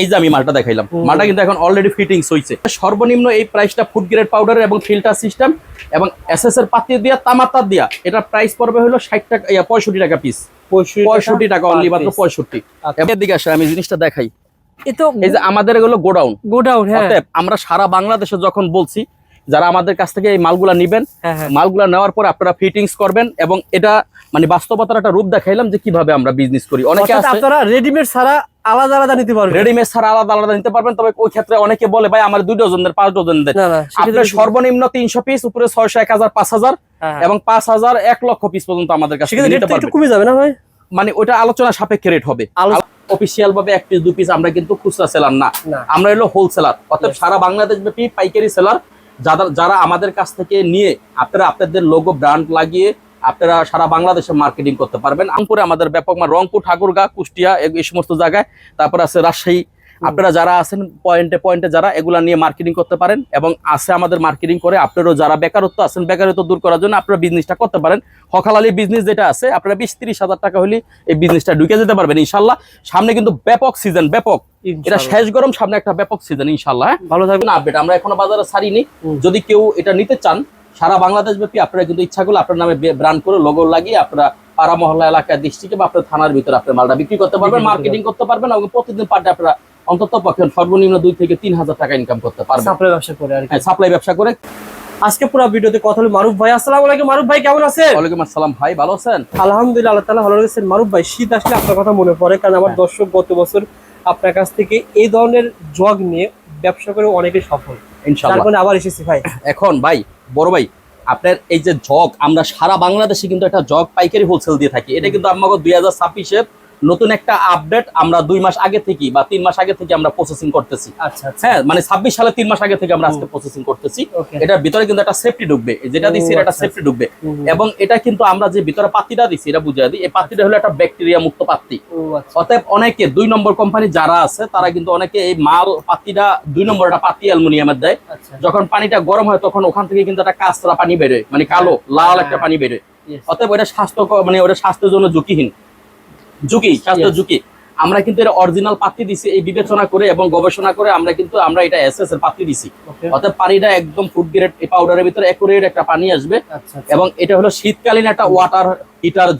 এই যে আমি মালটা দেখাইলাম। মালটা কিন্তু এখন অলরেডি ফিটিংস হয়েছে সর্বনিম্ন এই প্রাইসটা ফুড গ্রেড পাউডার এবং ফিল্টার সিস্টেম এবং এসএস এর পাতি দিয়া তামাতার দিয়া এটা প্রাইস পড়বে হলো ষাট টাকা পঁয়ষট্টি টাকা পিস পঁয়ষট্টি টাকা অনলি মাত্র পঁয়ষট্টি। আচ্ছা। দিকে আসে আমি জিনিসটা দেখাই। এই যে আমাদের এগুলো গোডাউন। গোডাউন হ্যাঁ। আমরা সারা বাংলাদেশে যখন বলছি যারা আমাদের কাছ থেকে এই মালগুলা নিবেন হ্যাঁ হ্যাঁ। মালগুলা নেওয়ার পর আপনারা ফিটিংস করবেন এবং এটা মানে বাস্তবতার একটা রূপ দেখাইলাম যে কীভাবে আমরা বিজনেস করি। অনেকে আপনারা রেডিমেড ছাড়া আলাদা আলাদা নিতে পারবেন রেডিমেড ছাড়া আলাদা আলাদা নিতে পারবেন তবে ওই ক্ষেত্রে অনেকে বলে ভাই আমার দুই ডজন দেন। পাঁচ ডজন দেন আপনার সর্বনিম্ন তিনশো পিস উপরে ছয়শো এক হাজার পাঁচ হাজার এবং এবং পাঁচ হাজার এক লক্ষ পিস পর্যন্ত আমাদের কাছে কমে যাবে না ভাই? মানে ওটা আলোচনা সাপেক্ষে রেট হবে। অফিসিয়াল ভাবে এক পিস দু পিস আমরা কিন্তু খুচরা সেলার না। না। আমরা হলো হোলসেলার অর্থাৎ সারা বাংলাদেশ ব্যাপী পাইকারি সেলার যারা যারা আমাদের কাছ থেকে নিয়ে আপনারা আপনাদের লোগো ব্র্যান্ড লাগিয়ে আপনারা সারা বাংলাদেশে মার্কেটিং করতে পারবেন। রংপুরে আমাদের ব্যাপক মানে রংপুর ঠাকুরগাঁ কুষ্টিয়া এই সমস্ত জায়গায়। তারপর আছে রাজশাহী। আপনারা যারা আছেন পয়েন্টে পয়েন্টে যারা এগুলা নিয়ে মার্কেটিং করতে পারেন এবং আছে আমাদের মার্কেটিং করে আপনারও যারা বেকারত্ব আছেন বেকারত্ব দূর করার জন্য আপনারা বিজনেসটা করতে পারেন। হকালালি বিজনেস যেটা আছে আপনারা বিশ তিরিশ হাজার টাকা হলে এই বিজনেসটা ঢুকে যেতে পারবেন ইনশাল্লাহ। সামনে কিন্তু ব্যাপক সিজন ব্যাপক। এটা শেষ গরম সামনে একটা ব্যাপক সিজন ইনশাল্লাহ হ্যাঁ? ভালো থাকবেন। আপডেট আমরা এখনও বাজারে ছাড়িনি। যদি কেউ এটা নিতে চান সারা বাংলাদেশ ব্যাপী আপনারা কিন্তু ইচ্ছা করলে আপনার নামে ব্র্যান্ড করে লোগো লাগিয়ে আপনারা পাড়া মহল্লা এলাকা ডিস্ট্রিক্টে বা আপনার থানার ভিতরে আপনার মালটা বিক্রি করতে পারবেন মার্কেটিং করতে পারবেন এবং প্রতিদিন পার ডে আপনারা অন্তত পক্ষে সর্বনিম্ন দুই থেকে তিন হাজার টাকা ইনকাম করতে পারবেন। সাপ্লাই ব্যবসা করে আর হ্যাঁ সাপ্লাই ব্যবসা করে। আজকে পুরো ভিডিওতে কথা হলো মারুফ ভাই। আসসালামু আলাইকুম মারুফ ভাই কেমন আছেন? ওয়ালাইকুম আসসালাম ভাই ভালো আছেন? আলহামদুলিল্লাহ আল্লাহ তাআলা ভালো রেখেছেন মারুফ ভাই শীত আসলে আপনার কথা মনে পড়ে কারণ আমার হ্যাঁ। দর্শক গত বছর আপনার কাছ থেকে এই ধরনের জগ নিয়ে ব্যবসা করে অনেকে সফল। তার ইনশাল্লাহ কারণে আবার এসেছি ভাই। এখন ভাই বড় ভাই, আপনার এই যে জগ, আমরা সারা বাংলাদেশে কিন্তু একটা জগ পাইকারি হোলসেল দিয়ে থাকি। এটা কিন্তু আমাকে দুই হাজার ছাব্বিশের নতুন একটা আপডেট আমরা দুই মাস আগে থেকে বা তিন মাস আগে থেকে আমরা প্রসেসিং করতেছি। আচ্ছা আচ্ছা। হ্যাঁ মানে ছাব্বিশ সালে তিন মাস আগে থেকে আমরা আজকে প্রসেসিং করতেছি। এটার ভিতরে কিন্তু একটা সেফটি ঢুকবে। যেটা দিচ্ছি এটা আচ্ছা, সেফটি ঢুকবে। হুম, হুম। এবং এটা কিন্তু আমরা যে ভিতরে পাত্তিটা দিচ্ছি এটা বুঝিয়ে দিই এই পাত্তিটা হলো একটা ব্যাকটেরিয়া মুক্ত আচ্ছা। অতএব অনেকে দুই নম্বর কোম্পানি যারা আছে তারা কিন্তু অনেকে এই মাল পাত্তিটা দুই নম্বর একটা পাত্তি অ্যালুমিনিয়ামের দেয়। আচ্ছা। যখন পানিটা গরম হয় তখন ওখান থেকে কিন্তু একটা কাঁচরা পানি বেরোয় মানে কালো লাল একটা পানি বেরোয়। অতএব ওটা স্বাস্থ্য মানে ওটা স্বাস্থ্যের জন্য ঝুঁকিহীন। ঝুঁকি স্বাস্থ্য ঝুঁকি। আমরা কিন্তু এটা অরিজিনাল পাত্তি দিছি এই বিবেচনা করে এবং গবেষণা করে আমরা কিন্তু আমরা এটা এসএস এর পাত্তি দিছি। অতএব পানিটা একদম ফুড গ্রেড এই পাউডারের ভিতরে একুরেট একটা পানি আসবে। আচ্ছা আচ্ছা। এবং এটা হলো শীতকালীন একটা ওয়াটার হিটার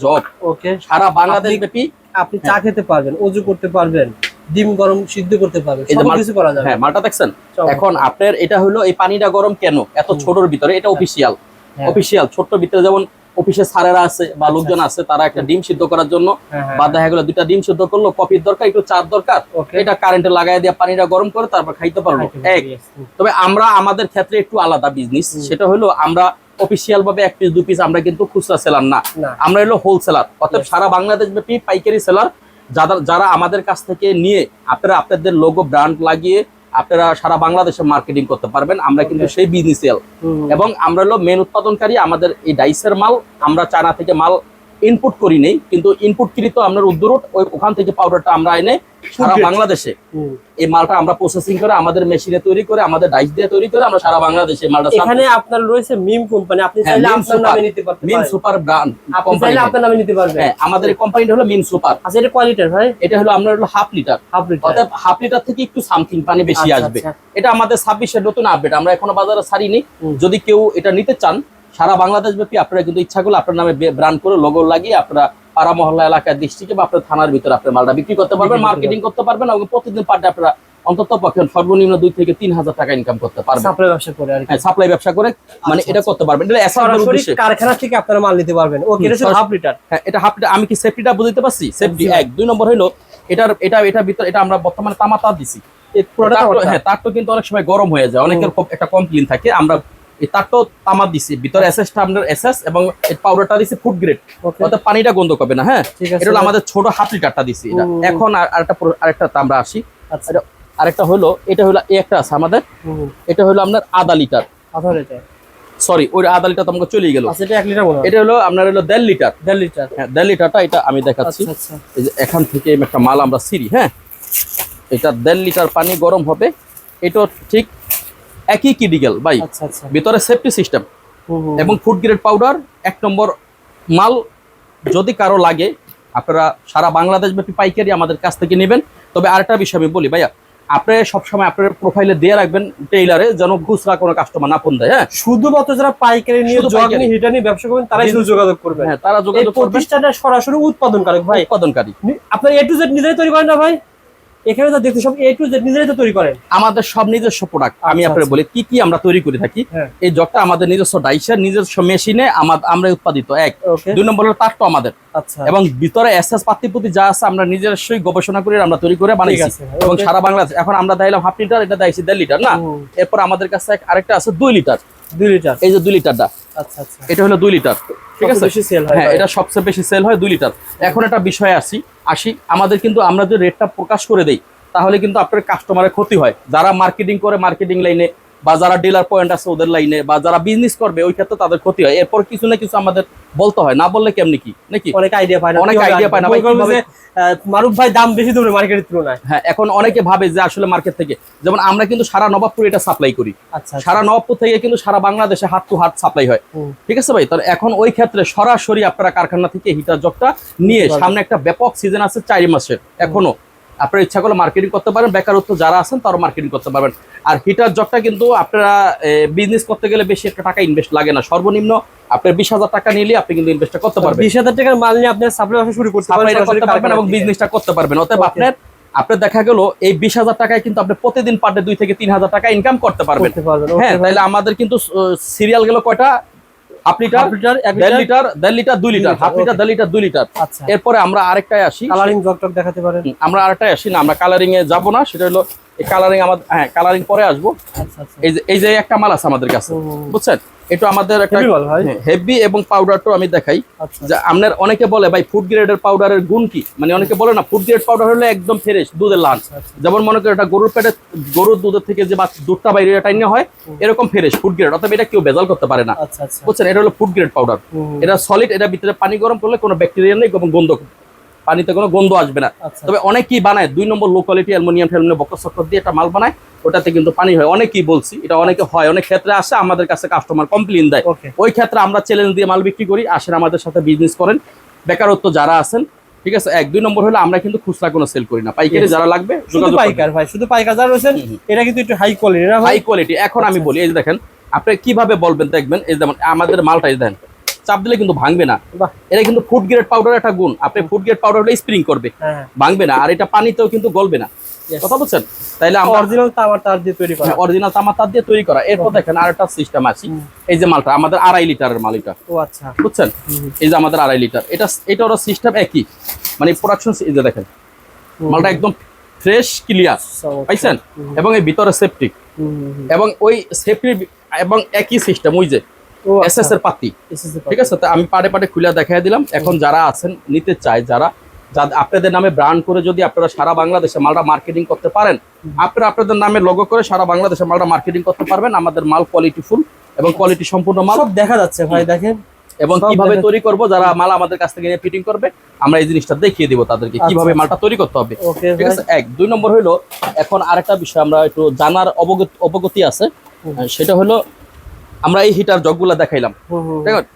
ওকে সারা বাংলাদেশ ব্যাপী আপনি চা খেতে পারবেন অজু করতে পারবেন ডিম গরম সিদ্ধ করতে পারবেন কিছু করা যাবে। হ্যাঁ মালটা দেখছেন? এখন আপনার এটা হলো এই পানিটা গরম কেন? এত। ছোটর ভিতরে এটা অফিসিয়াল হ্যাঁ। অফিসিয়াল ছোট্ট ভিতরে যেমন অফিসে স্যারেরা আছে বা আচ্ছা, লোকজন আছে তারা একটা ডিম সিদ্ধ করার জন্য হ্যাঁ, হ্যাঁ। বা দেখা গেলো দুইটা ডিম সিদ্ধ করল কফির দরকার একটু চার দরকার। এটা কারেন্টে লাগাই দিয়ে পানিটা গরম করে তারপর খাইতে পারল এক। তবে আমরা আমাদের ক্ষেত্রে একটু আলাদা বিজনেস সেটা হলো আমরা অফিসিয়াল ভাবে এক পিস দু পিস আমরা কিন্তু খুচরা সেলার না। না। আমরা হলো হোলসেলার অর্থাৎ সারা বাংলাদেশ ব্যাপী পাইকারি সেলার যারা যারা আমাদের কাছ থেকে নিয়ে আপনারা আপনাদের লোগো ব্র্যান্ড লাগিয়ে আপনারা সারা বাংলাদেশে মার্কেটিং করতে পারবেন। আমরা কিন্তু সেই বিজনেস। এবং আমরা হলো মেন উৎপাদনকারী আমাদের এই ডাইসের মাল আমরা চায়না থেকে মাল ইনপুট করি নেই কিন্তু ইনপুটকৃত আমরা উদ্দুরট ওই ওখান থেকে পাউডারটা আমরা এনে সারা বাংলাদেশে। এই মালটা আমরা প্রসেসিং করে আমাদের মেশিনে তৈরি করে আমাদের ডাইস দিয়ে তৈরি করে আমরা সারা বাংলাদেশে মালটা এখানে আপনার রয়েছে মিম কোম্পানি আপনি হ্যাঁ, চাইলে আপনার নামে নিতে পারবেন মিন সুপার ব্র্যান্ড আপনি চাইলে আপনার নামে নিতে পারবেন। হ্যাঁ আমাদের কোম্পানিটা হলো মিম সুপার আচ্ছা এটা কোয়ালিটির ভাই? এটা হলো আমরা হলো হাফ লিটার হাফ লিটার অর্থাৎ হাফ লিটার থেকে একটু সামথিং পানি বেশি আচ্ছা, আসবে। আচ্ছা। এটা আমাদের ছাব্বিশের নতুন আপডেট আমরা এখনও বাজারে ছাড়িনি। যদি কেউ এটা নিতে চান সারা বাংলাদেশ ব্যাপী আপনারা কিন্তু ইচ্ছা করলে আপনার নামে ব্র্যান্ড করে লোগো লাগিয়ে আপনারা পাড়া মহল্লা এলাকা ডিস্ট্রিক্টে বা আপনার থানার ভিতরে আপনার মালটা বিক্রি করতে পারবেন মার্কেটিং করতে পারবেন। এবং প্রতিদিন পার ডে আপনারা অন্তত পক্ষে সর্বনিম্ন দুই থেকে তিন হাজার টাকা ইনকাম করতে পারবেন। সাপ্লাই ব্যবসা করে আর হ্যাঁ সাপ্লাই ব্যবসা করে মানে আচ্ছা, এটা করতে পারবেন। এটা সরাসরি কারখানা থেকে আপনারা মাল নিতে পারবেন। ওকে এটা হাফ লিটার হ্যাঁ এটা হাফ আমি কি সেফটিটা বুঝতে পারছি? সেফটি। এক। দুই নম্বর হলো এটার এটা এটা ভিতর এটা আমরা বর্তমানে তামাতা দিছি। এই পুরোটা তারটা- ওটা। হ্যাঁ কিন্তু অনেক সময় গরম হয়ে যায়। অনেকের একটা কমপ্লেন থাকে। আমরা এই তারটা তামা দিছি। ভিতরে এসএসটা আপনার এসএস এবং পাউডারটা দিছি ফুড গ্রেড অর্থাৎ পানিটা গন্ধ করবে না হ্যাঁ? ঠিক আছে। এটা হলো আমাদের ছোট হাফ লিটারটা দিছি এটা। এখন আর- আরেকটা আরেকটা আমরা আসি। আচ্ছা। আরেকটা হলো এটা হলো এই একটা আছে আমাদের। এটা হলো আপনার আধা লিটার। আধার এটা সরি ওই আধা লিটার তো আমাকে চলে গেল। আচ্ছা এটা লিটার হলো আপনার হলো দেড় লিটার। দেড় লিটার। হ্যাঁ দেড় লিটারটা এটা আমি দেখাচ্ছি। আচ্ছা আচ্ছা। এই যে এখান থেকে একটা মাল আমরা সিরি হ্যাঁ? এটা দেড় লিটার পানি গরম হবে। এটা ঠিক একই কিডিগেল ভাই। ভিতরে সেফটি সিস্টেম। এবং ফুড গ্রেড পাউডার এক নম্বর মাল যদি কারও লাগে আপনারা সারা বাংলাদেশ ব্যাপী পাইকারি আমাদের কাছ থেকে নেবেন। তবে আরেকটা বিষয় আমি বলি ভাইয়া আপনি সবসময় আপনার প্রোফাইলে দিয়ে রাখবেন টেইলারে যেন খুচরা কোনো কাস্টমার না ফোন দেয় হ্যাঁ? শুধুমাত্র যারা পাইকারি নিয়ে শুধু জগ নিয়ে ব্যবসা করবেন তারাই শুধু যোগাযোগ করবেন। হ্যাঁ তারা যোগাযোগ করবেন। প্রতিষ্ঠানটা সরাসরি উৎপাদনকারক ভাই। উৎপাদনকারী। আপনার এ টু জেড নিজেরাই তৈরি করেন না ভাই? এখানে তো দেখতে সব এ টু জেড নিজেরাই তো তৈরি করেন। আমাদের সব নিজস্ব প্রোডাক্ট আমি আচ্ছা, আপনার আচ্ছা। বলি কি কি আমরা তৈরি করে থাকি? হ্যাঁ। এই জগটা আমাদের নিজস্ব ডাইসার নিজস্ব মেশিনে আমরা উৎপাদিত এক। দুই নম্বর হলো তারটা আমাদের। আচ্ছা এবং ভিতরে এসএস পাতিপুতি যা আছে আমরা নিজস্বই গবেষণা করে আমরা তৈরি করে বানাইছি। আছে এবং সারা বাংলাদেশ এখন আমরা দিলাম হাফ লিটার এটা দিয়েছি দেড় লিটার না? এরপর আমাদের কাছে আরেকটা আছে দুই লিটার। দুই লিটার? এই যে দুই লিটারটা। আচ্ছা আচ্ছা। এটা হলো দুই লিটার ঠিক আছে? বেশি সেল হয় হ্যাঁ এটা সবচেয়ে বেশি সেল হয় দুই লিটার। এখন একটা বিষয় আসি আসি। আমাদের কিন্তু আমরা যে রেটটা প্রকাশ করে দেই তাহলে কিন্তু আপনার কাস্টমারের ক্ষতি হয়। যারা মার্কেটিং করে মার্কেটিং লাইনে বা যারা ডিলার পয়েন্ট আছে ওদের লাইনে বা যারা বিজনেস করবে ওই ক্ষেত্রে তাদের ক্ষতি হয়। এরপর কিছু না কিছু আমাদের বলতে হয় না বললে কেমনি কি? নাকি? অনেক আইডিয়া পায় না অনেক আসবে? পায় না, ভাই, মারুফ ভাই দাম বেশি দেবে মার্কেটের তুলনায়। হ্যাঁ এখন অনেকে ভাবে যে আসলে মার্কেট থেকে। যেমন আমরা কিন্তু সারা নবাবপুর এটা সাপ্লাই করি। আচ্ছা সারা নবাবপুর থেকে কিন্তু সারা বাংলাদেশে হাত টু হাত সাপ্লাই হয়। ঠিক আছে ভাই? তাহলে এখন ওই ক্ষেত্রে সরাসরি আপনারা কারখানা থেকে হিটার জগটা নিয়ে সামনে একটা ব্যাপক সিজন আছে চারি মাসের এখনও। আপনারা ইচ্ছা করলে মার্কেটিং করতে পারেন। বেকারত্ব যারা আছেন তারা মার্কেটিং করতে পারবেন। আর হিটার জগটা কিন্তু আপনারা বিজনেস করতে গেলে বেশি একটা টাকা ইনভেস্ট লাগে না। সর্বনিম্ন আপনার বিশ হাজার টাকা নিলে আপনি কিন্তু ইনভেস্টটা করতে পারবেন। বিশ হাজার টাকার মাল নিয়ে আপনার সাপ্লাই ব্যবসা শুরু করতে পারবেন এবং বিজনেসটা করতে পারবেন। অতএব. আপনার আপনার দেখা গেল এই বিশ হাজার টাকায় কিন্তু আপনি প্রতিদিন পার ডে দুই থেকে তিন হাজার টাকা ইনকাম করতে পারবেন। হ্যাঁ তাহলে আমাদের কিন্তু সিরিয়াল গেল কয়টা? হাফ লিটার দেড় লিটার দেড় লিটার দুই লিটার লিটার, হাফ লিটার দেড় লিটার দুই লিটার। আচ্ছা। এরপরে আমরা আরেকটাই আসি। কালারিং জগটক দেখাতে পারেন? আমরা আরেকটাই আসি না আমরা কালারিং এ যাব না সেটা হলো কালারিং আমাদের হ্যাঁ কালারিং পরে আসব। আচ্ছা আচ্ছা। এই যে এই যে একটা মাল আছে আমাদের কাছে বুঝছেন? এটা আমাদের একটা হেভি এবং পাউডারটাও আমি দেখাই। আচ্ছা। যে আপনার অনেকে বলে ভাই ফুড গ্রেডের পাউডারের গুণ কি? মানে অনেকে বলে না ফুড গ্রেড পাউডার হলে একদম ফ্রেশ দুধের লাঞ্চ আচ্ছা, আচ্ছা। যেমন মনে করেন এটা গরুর পেটে গরুর দুধের থেকে যে দুধটা বাইরে টাইনে হয়? এরকম ফ্রেশ ফুড গ্রেড অথবা এটা কেউ বেজাল করতে পারে না। বুঝছেন? এটা হলো ফুড গ্রেড পাউডার এটা সলিড এটা ভিতরে পানি গরম করলে কোনো ব্যাকটেরিয়া নেই এবং গন্ধ পানিতে কোনো গন্ধ আসবে না। তবে অনেকেই বানায় দুই নম্বর লো কোয়ালিটি অ্যালুমিনিয়াম ফ্যালুমিনিয়াম বক্স চক্কর দিয়ে একটা মাল বানায় ওটাতে কিন্তু পানি হয়। অনেকেই বলছি এটা অনেকে হয় অনেক ক্ষেত্রে আসে আমাদের কাছে কাস্টমার কমপ্লেন দেয়। ওই ক্ষেত্রে আমরা চ্যালেঞ্জ দিয়ে মাল বিক্রি করি আসেন আমাদের সাথে বিজনেস করেন। বেকারত্ব যারা আছেন ঠিক আছে এক দুই নম্বর হলে আমরা কিন্তু খুচরা কোনো সেল করি না। পাইকারি যারা লাগবে শুধু পাইকার ভাই শুধু পাইকার যারা রয়েছেন। এটা কিন্তু একটু হাই কোয়ালিটি হাই কোয়ালিটি এখন আমি আচ্ছা, বলি এই যে দেখেন আপনি কীভাবে বলবেন দেখবেন এই যেমন আমাদের মালটা এই দেখেন চাপ দিলে কিন্তু ভাঙবে না। এটা কিন্তু ফুড গ্রেড পাউডার একটা গুণ। আপনি ফুড গ্রেড পাউডার হলে স্প্রিং করবে। হ্যাঁ ভাঙবে না। আর এটা পানিতেও কিন্তু গলবে না। কথা বলছেন? তাইলে আমরা অরিজিনাল তামার তার দিয়ে তৈরি করা। অরিজিনাল তামার তার দিয়ে তৈরি করা। এরপর দেখেন আরেকটা সিস্টেম আছে। এই যে মালটা আমাদের আড়াই লিটারের মাল এটা ও আচ্ছা। বুঝছেন? এই যে আমাদের আড়াই লিটার। এটা এটারও সিস্টেম একই। মানে প্রোডাকশন এই যে দেখেন। মালটা একদম ফ্রেশ ক্লিয়ার পাইছেন? এবং এই ভিতরে সেফটি। এবং ওই সেফটি এবং একই সিস্টেম ওই যে আচ্ছা, এর পাতি। ঠিক আছে? আমি পাড়ে পাড়ে খুলে দেখাই দিলাম। এখন যারা আছেন নিতে চায় যারা আপনাদের নামে ব্র্যান্ড করে যদি আপনারা সারা বাংলাদেশে মালটা মার্কেটিং করতে পারেন আপনারা আপনাদের নামে লোগো করে সারা বাংলাদেশে মালটা মার্কেটিং করতে পারবেন। আমাদের মাল কোয়ালিটি ফুল এবং কোয়ালিটি সম্পূর্ণ মাল। দেখা যাচ্ছে ভাই দেখেন। এবং কীভাবে তৈরি করব যারা মাল আমাদের কাছ থেকে নিয়ে ফিটিং করবে আমরা এই জিনিসটা দেখিয়ে দিব তাদেরকে আচ্ছা, কীভাবে আচ্ছা। মালটা তৈরি করতে হবে। ঠিক আছে? এক। দুই নম্বর হলো এখন আরেকটা বিষয় আমরা একটু জানার অবগত অবগতি আছে। সেটা হলো আমরা এই হিটার জগগুলা দেখাইলাম?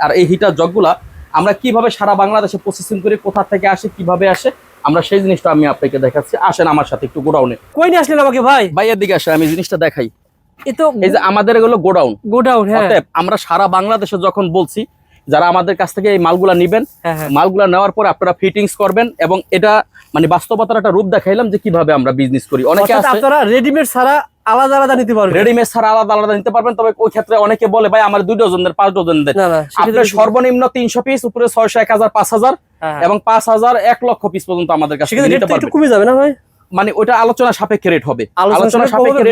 আর এই হিটার জগগুলা আমরা কীভাবে সারা বাংলাদেশে প্রসেসিং করি কোথা থেকে আসে কীভাবে আসে আমরা সেই জিনিসটা আমি আপনাকে দেখাচ্ছি। আসেন আমার সাথে একটু গোডাউনে কই নিয়ে আসলেন আমাকে ভাই? বাইরের দিকে আসে আমি জিনিসটা দেখাই। এই যে আমাদের এগুলো গোডাউন গোডাউন হ্যাঁ। আমরা সারা বাংলাদেশে যখন বলছি যারা আমাদের কাছ থেকে এই মালগুলা নিবেন হ্যাঁ হ্যাঁ। মালগুলা নেওয়ার পর আপনারা ফিটিংস করবেন এবং এটা মানে বাস্তবতার একটা রূপ দেখাইলাম যে কীভাবে আমরা বিজনেস করি। অনেকে আপনারা রেডিমেড ছাড়া আলাদা আলাদা নিতে পারবেন রেডিমেড ছাড়া আলাদা আলাদা নিতে পারবেন তবে ওই ক্ষেত্রে অনেকে বলে ভাই আমার দুই পাঁচ আপনার সর্বনিম্ন তিনশো পিস উপরে ছয়শো এক হাজার পাঁচ হাজার হ্যাঁ, হ্যাঁ। এবং পাঁচ হাজার এক লক্ষ পিস পর্যন্ত আমাদের কাছে পারবেন। কমে যাবে না ভাই? মানে ওটা আলোচনা সাপেক্ষে রেট হবে। আলোচনা সাপেক্ষে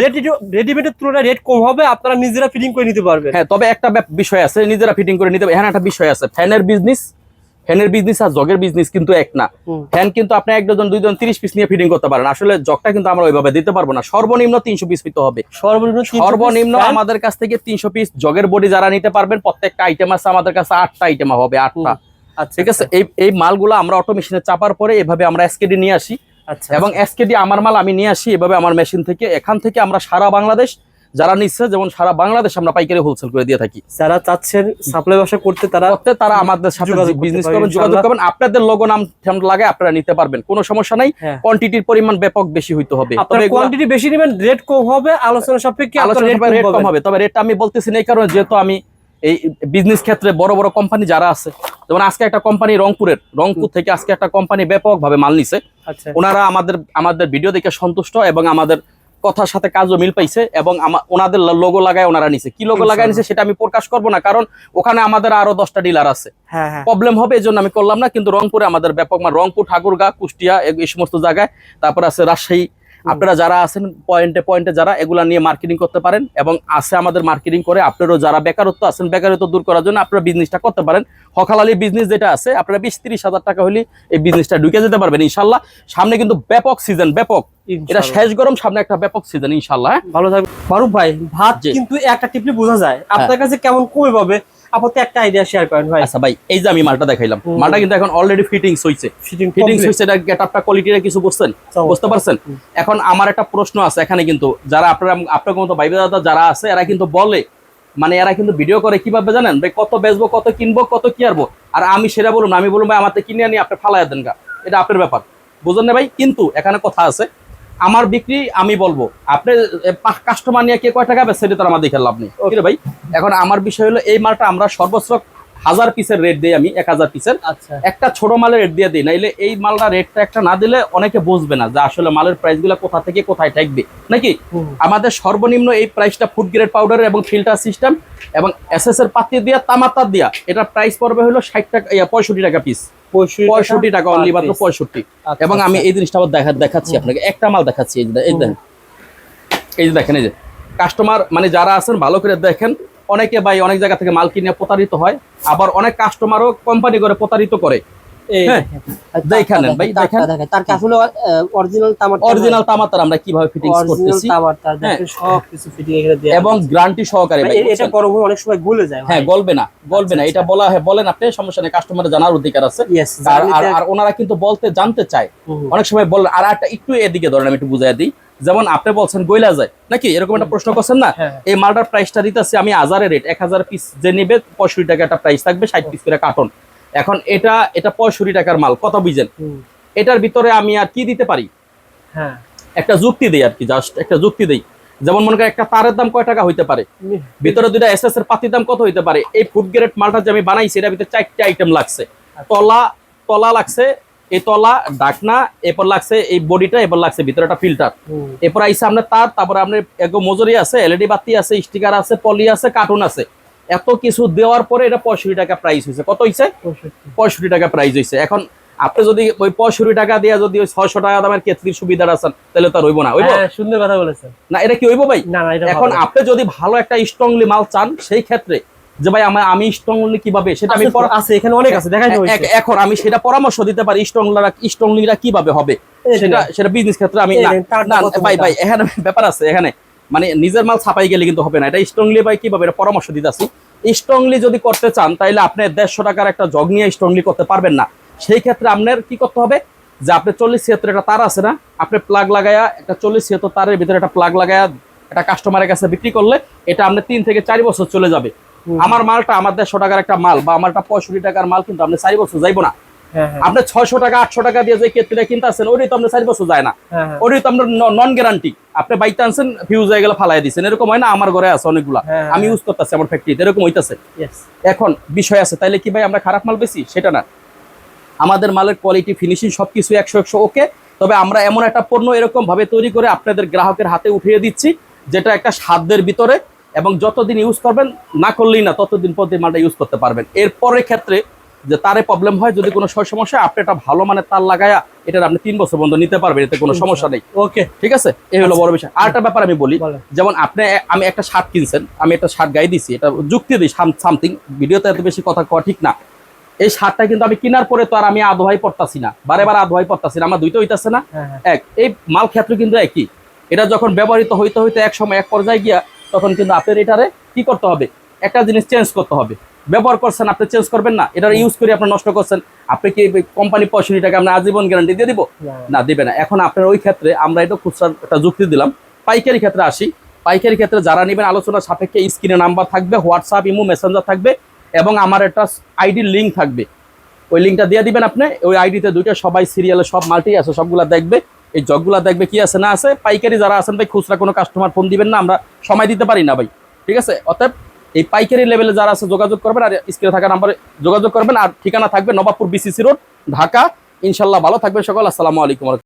রেডিমেডের তুলনায় রেট কম হবে আপনারা নিজেরা ফিটিং করে নিতে পারবেন। হ্যাঁ তবে একটা বিষয় আছে নিজেরা ফিটিং করে নিতে হবে এখানে একটা বিষয় আছে ফ্যানের বিজনেস ফ্যানের বিজনেস আর জগের বিজনেস কিন্তু এক না। ফ্যান কিন্তু আপনি এক ডজন দুই ডজন তিরিশ পিস নিয়ে ফিটিং করতে পারেন। আসলে জগটা কিন্তু আমরা ওইভাবে দিতে পারব না। সর্বনিম্ন তিনশো পিস নিতে হবে। সর্বনিম্ন সর্বনিম্ন আমাদের কাছ থেকে তিনশো পিস জগের বডি যারা নিতে পারবেন প্রত্যেকটা আইটেম আছে আমাদের কাছে আটটা আইটেম হবে আটটা। আচ্ছা ঠিক আছে? এই এই মালগুলো আমরা অটো মেশিনে চাপার পরে এভাবে আমরা এসকেডি নিয়ে আসি। আচ্ছা এবং এসকেডি আমার মাল আমি নিয়ে আসি এভাবে আমার মেশিন থেকে। এখান থেকে আমরা সারা বাংলাদেশ যারা নিচ্ছে যেমন সারা বাংলাদেশ আমরা পাইকারি হোলসেল করে দিয়ে থাকি। যারা চাচ্ছেন সাপ্লাই ব্যবসা করতে তারা তারা আমাদের সাথে বিজনেস করবেন যোগাযোগ করবেন। আপনাদের লোগো নাম লাগায় আপনারা নিতে পারবেন। কোনো সমস্যা নাই। হ্যাঁ। কোয়ান্টিটির পরিমাণ ব্যাপক বেশি হইতে হবে। আপনার তবে কোয়ান্টিটি বেশি নেবেন রেট কম হবে আলোচনা সাপেক্ষে আলোচনা রেট কম হবে। তবে রেটটা আমি বলতেছি না এই কারণে যেহেতু আমি এই বিজনেস ক্ষেত্রে বড় বড় কোম্পানি যারা আছে যেমন আজকে একটা কোম্পানি রংপুরের রংপুর থেকে আজকে একটা কোম্পানি ব্যাপকভাবে মাল নিছে। আচ্ছা। ওনারা আমাদের আমাদের ভিডিও দেখে সন্তুষ্ট এবং আমাদের কথার সাথে কাজও মিল পাইছে এবং ওনাদের লোগো লাগায় ওনারা নিছে। কি লোগো লাগায় নিছে সেটা আমি প্রকাশ করব না কারণ ওখানে আমাদের আরও দশটা ডিলার আছে। হ্যাঁ হ্যাঁ। প্রবলেম হবে এই জন্য আমি করলাম না কিন্তু রংপুরে আমাদের ব্যাপক মানে রংপুর ঠাকুরগা কুষ্টিয়া এই সমস্ত জায়গায় তারপর আছে রাজশাহী আপনারা যারা আছেন পয়েন্টে পয়েন্টে যারা এগুলা নিয়ে মার্কেটিং করতে পারেন এবং আছে আমাদের মার্কেটিং করে আপনারও যারা বেকারত্ব আছেন বেকারত্ব দূর করার জন্য আপনারা বিজনেসটা করতে পারেন। হকালালি বিজনেস যেটা আছে আপনারা বিশ তিরিশ হাজার টাকা হলে এই বিজনেসটা ঢুকে যেতে পারবেন ইনশাল্লাহ। সামনে কিন্তু ব্যাপক সিজন ব্যাপক। এটা শেষ গরম সামনে একটা ব্যাপক সিজন ইনশাল্লাহ হ্যাঁ? ভালো থাকবে মারুফ ভাই ভাত কিন্তু একটা টিপলে বোঝা যায়। আপনার কাছে কেমন কমে পাবে? একটা আইডিয়া শেয়ার করেন ভাই। আচ্ছা ভাই এই যে আমি মালটা দেখাইলাম মালটা কিন্তু এখন অলরেডি ফিটিংস হইছে। ফিটিংস হয়েছে এটা গেটআপটা কোয়ালিটিটা কিছু বুঝছেন? বুঝতে পারছেন? এখন আমার একটা প্রশ্ন আছে এখানে কিন্তু যারা আপনারা আপনার মতো ভাই দাদা যারা আছে এরা কিন্তু বলে মানে এরা কিন্তু ভিডিও করে কীভাবে জানেন? ভাই কত বেচবো কত কিনবো কত কি আরবো? আর আমি সেটা বলুন আমি বলুন ভাই আমার কিনে আনি আপনি ফালাই দেন গা। এটা আপনার ব্যাপার। বুঝলেন না ভাই? কিন্তু এখানে কথা আছে আমার বিক্রি আমি বলব। আপনি কাস্টমার নিয়ে কে কয় টাকা সেটা তো আমার দেখে লাভ নেই। ভাই? এখন আমার বিষয় হলো এই মালটা আমরা সর্বোচ্চ হাজার পিসের রেট দিই আমি এক হাজার পিসের আচ্ছা। একটা ছোট মালের রেট দিয়ে দিই নাইলে এই মালটা রেটটা একটা না দিলে অনেকে বুঝবে না যে আসলে মালের প্রাইসগুলা কোথা থেকে কোথায় থাকবে নাকি? আমাদের সর্বনিম্ন এই প্রাইসটা ফুড গ্রেড পাউডার এবং ফিল্টার সিস্টেম এবং এসএস এর পাতি দিয়া তামাতার দিয়া এটা প্রাইস পড়বে হলো ষাট টাকা পঁয়ষট্টি টাকা পিস পঁয়ষট্টি টাকা অনলি মাত্র পঁয়ষট্টি। আচ্ছা, এবং আমি আচ্ছা। এই জিনিসটা আবার দেখা দেখাচ্ছি আপনাকে। একটা মাল দেখাচ্ছি এই দেখেন এই যে দেখেন এই যে কাস্টমার মানে যারা আছেন ভালো করে দেখেন অনেকে ভাই অনেক জায়গা থেকে মাল কিনে প্রতারিত হয় আবার অনেক কাস্টমারও কোম্পানি করে প্রতারিত করে। এই দেখেন ভাই তার আসলে অরিজিনাল অরিজিনাল আমরা কীভাবে ফিটিংস করতেছি। তামার তার দেখেন সব কিছু ফিটিং এখানে দেয়া এবং গ্যারান্টি সহকারে ভাই, এটা অনেক সময় গলে যায় হ্যাঁ গলবে না গলবে না। আচ্ছা, এটা বলা হয় বলেন আপনি সমস্যা নেই কাস্টমার জানার অধিকার আছে। আর আর- আর ওনারা কিন্তু বলতে জানতে চায়। অনেক সময় বলেন আর একটা একটু এদিকে ধরেন আমি একটু বুঝাই দিই। যেমন আপনি বলছেন গইলা যায় নাকি? এরকম একটা প্রশ্ন করছেন না? হ্যাঁ। এই মালটার প্রাইসটা দিতেছি আমি হাজারের রেট এক হাজার পিস যে নিবে পঁয়ষট্টি টাকা একটা প্রাইস থাকবে ষাট পিস করে কার্টন এখন এটা এটা পঁয়ষট্টি টাকার মাল কত বুঝেন এটার ভিতরে আমি আর কি দিতে পারি? হ্যাঁ। একটা যুক্তি দেই আর কি জাস্ট একটা যুক্তি দেই। যেমন মনে করেন একটা তারের দাম কয় টাকা হইতে পারে? ভিতরে দুইটা এসএস এর পাতির দাম কত হইতে পারে? এই ফুড গ্রেড মালটা যে আমি বানাইছি এটার ভিতরে চারটে আইটেম লাগছে। তলা তলা লাগছে এই তলা ডাকনা এরপর লাগছে এই বডিটা এরপর লাগছে ভিতরে একটা ফিল্টার এরপর আইসে আপনার তার তারপরে আপনার এগো মজুরি আছে এলইডি বাতি আছে স্টিকার আছে পলি আছে কার্টুন আছে। এত কিছু দেওয়ার পরে এটা পঁয়ষট্টি টাকা প্রাইস হয়েছে কত হয়েছে পঁয়ষট্টি। টাকা প্রাইস হয়েছে এখন আপনি যদি ওই পঁয়ষট্টি টাকা দিয়ে যদি ওই ছয়শো টাকা দামের কেতলির সুবিধা আছেন তাহলে তো আর হইব না। হ্যাঁ, সুন্দর কথা বলেছেন। না এটা কি হইব ভাই? এখন আপনি যদি ভালো একটা স্ট্রংলি মাল চান সেই ক্ষেত্রে যে ভাই আমার আমি স্ট্রংলি কীভাবে? সেটা আমি আছে আছে এখানে অনেক আছে দেখাই এখন আমি সেটা পরামর্শ দিতে পারি স্ট্রংলারা স্ট্রংলিরা কীভাবে হবে? সেটা সেটা বিজনেস ক্ষেত্রে আমি না ভাই ভাই এখানে ব্যাপার আছে এখানে। মানে নিজের মাল ছাপাই গেলে কিন্তু হবে না এটা স্ট্রংলি ভাই কীভাবে এটা পরামর্শ দিতেছি। স্ট্রংলি যদি করতে চান তাহলে আপনি দেড়শো টাকার একটা জগ নিয়ে স্ট্রংলি করতে পারবেন না। সেই ক্ষেত্রে আপনার কি করতে হবে? যে আপনি চল্লিশ ছিয়াত্তর একটা তার আছে না আপনি প্লাগ লাগায়া একটা চল্লিশ ছিয়াত্তর তারের ভিতরে একটা প্লাগ লাগায়া একটা কাস্টমারের কাছে বিক্রি করলে এটা আপনার তিন থেকে চার বছর চলে যাবে। আমার মালটা আমার দেড়শো টাকার একটা মাল বা আমারটা পঁয়ষট্টি টাকার মাল কিন্তু আপনি চারি বছর যাইবো না। হ্যাঁ হ্যাঁ। আপনি ছয়শো টাকা আটশো টাকা দিয়ে যে কেতলিটা কিনতে আসছেন ওটাই তো আপনার চারি বছর যায় না। হ্যাঁ ওটাই তো আমরা নন গ্যারান্টি আপনি বাইতে আনছেন ফিউজ হয়ে গেলে ফালাই দিচ্ছেন এরকম হয় না? আমার ঘরে আছে অনেকগুলা। আমি। ইউজ করতেছি আমার ফ্যাক্টরিতে এরকম হইতাছে। এখন বিষয় আছে তাইলে কি ভাই আমরা খারাপ মাল বেশি? সেটা না। আমাদের মালের কোয়ালিটি ফিনিশিং সবকিছু একশো একশো ওকে তবে আমরা এমন একটা পণ্য এরকম ভাবে তৈরি করে আপনাদের গ্রাহকের হাতে উঠিয়ে দিচ্ছি যেটা একটা সাধ্যের ভিতরে এবং যতদিন ইউজ করবেন না করলেই না ততদিন পর্যন্ত মালটা ইউজ করতে পারবেন। এরপরের ক্ষেত্রে যে তারে প্রবলেম হয় যদি কোনো সয় সমস্যা আপনি একটা ভালো মানের তার লাগায়া এটার আপনি তিন বছর বন্ধ নিতে পারবেন এতে কোনো সমস্যা নেই। ওকে। ঠিক আছে? এই হলো বড় বিষয়। আর একটা ব্যাপার আমি বলি যেমন আপনি আমি একটা শার্ট কিনছেন আমি একটা শার্ট গাই দিছি এটা যুক্তি দিই সামথিং ভিডিওতে এত বেশি কথা কওয়া ঠিক না। এই শার্টটা কিন্তু আমি কেনার পরে তো আর আমি আধোয়াই পড়তাছি না বারে বারে আধোয়াই পড়তাছি না আমার দুইটা হইতাছে না। হ্যাঁ হ্যাঁ। এক এই মাল ক্ষেত্র কিন্তু একই। এটা যখন ব্যবহৃত হইতে হইতে এক সময় এক পর্যায়ে গিয়া তখন কিন্তু আপনার এটারে কি করতে হবে? একটা জিনিস চেঞ্জ করতে হবে। ব্যবহার করছেন আপনি চেঞ্জ করবেন না। এটা ইউজ করে আপনি নষ্ট করছেন। আপনি কি কোম্পানি পঁয়ষট্টি টাকা আপনি আজীবন গ্যারান্টি দিয়ে দিব? না, না দিবে না। এখন আপনার ওই ক্ষেত্রে আমরা এটা খুচরা একটা যুক্তি দিলাম। পাইকারি ক্ষেত্রে আসি। পাইকারি ক্ষেত্রে যারা নেবেন আলোচনার সাপেক্ষে স্ক্রিনে নাম্বার থাকবে হোয়াটসঅ্যাপ ইমো মেসেঞ্জার থাকবে এবং আমার একটা আইডির লিঙ্ক থাকবে। ওই লিঙ্কটা দিয়ে দিবেন আপনি। ওই আইডিতে দুইটা সবাই সিরিয়ালে সব মাল্টি আছে সবগুলা দেখবে। এই জগগুলা দেখবে কি আছে না আছে? পাইকারি যারা আছেন ভাই, খুচরা কোনো কাস্টমার ফোন দিবেন না, আমরা সময় দিতে পারি না ভাই। ঠিক আছে? অর্থাৎ এই পাইকারি লেভেলে যারা আছে, যোগাযোগ করবেন আর স্ক্রিনে থাকা নাম্বারে যোগাযোগ করবেন। আর ঠিকানা থাকবে নবাবপুর বিসিসি রোড ঢাকা। ইনশাল্লাহ ভালো থাকবে সকল। আসসালামু আলাইকুম